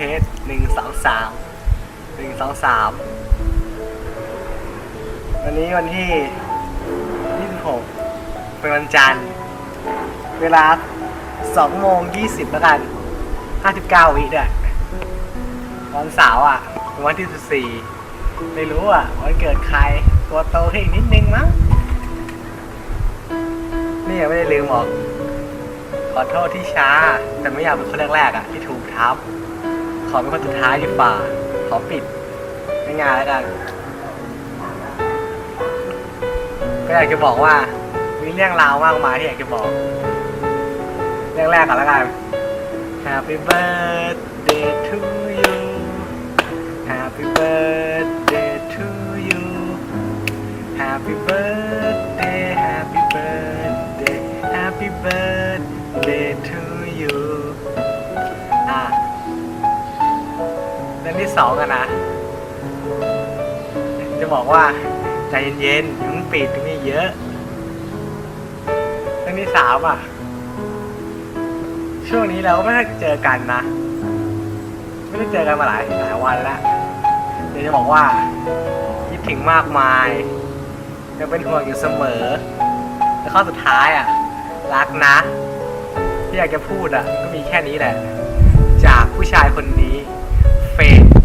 หนึ่งสองสามหนึ่งสองสามวันนี้วันที่ยี่สิบหกเป็นวันจันทร์ เวลาสองโมงยี่สิบแล้วกันห้าสิบเก้าวิด้วยวันเสาร์อะ วันที่สิบสี่ไม่รู้อะ วันเกิดใคร ตัวโตขึ้นนิดนึงมั้งนี่ยังไม่ได้ลืมบอกขอโทษที่ช้า แต่ไม่อยากเป็นคนแรกๆอะ ที่ถูกทับ ขอเป็นคนสุดท้ายดีกว่าขอปิดง่ายๆแล้วกันก็อยากจะบอกว่า มีเรื่องราวมากมายที่อยากจะบอก เรื่องแรกก่อนแล้วกัน Happy birthday to you Happy birthday to you Happy birthday Happy birthday Happy birthday to รื่องที่สองกันนะ จะบอกว่าใจเย็นๆอยุ่าเพิ่งปิดมีเยอะ เรื่องที่สามอะช่วงนี้เราก็ไม่ได้เจอกันนะ ไม่ได้เจอกันมาหลายหลายวันแล้วเดี๋ยวจะบอกว่าคิดถึงมากมายยังเป็นห่วงอยู่เสมอ และข้อสุดท้ายอะ รักนะ ที่อยากจะพูดอะ ก็มีแค่นี้แหละ จากผู้ชายคนนี้ เ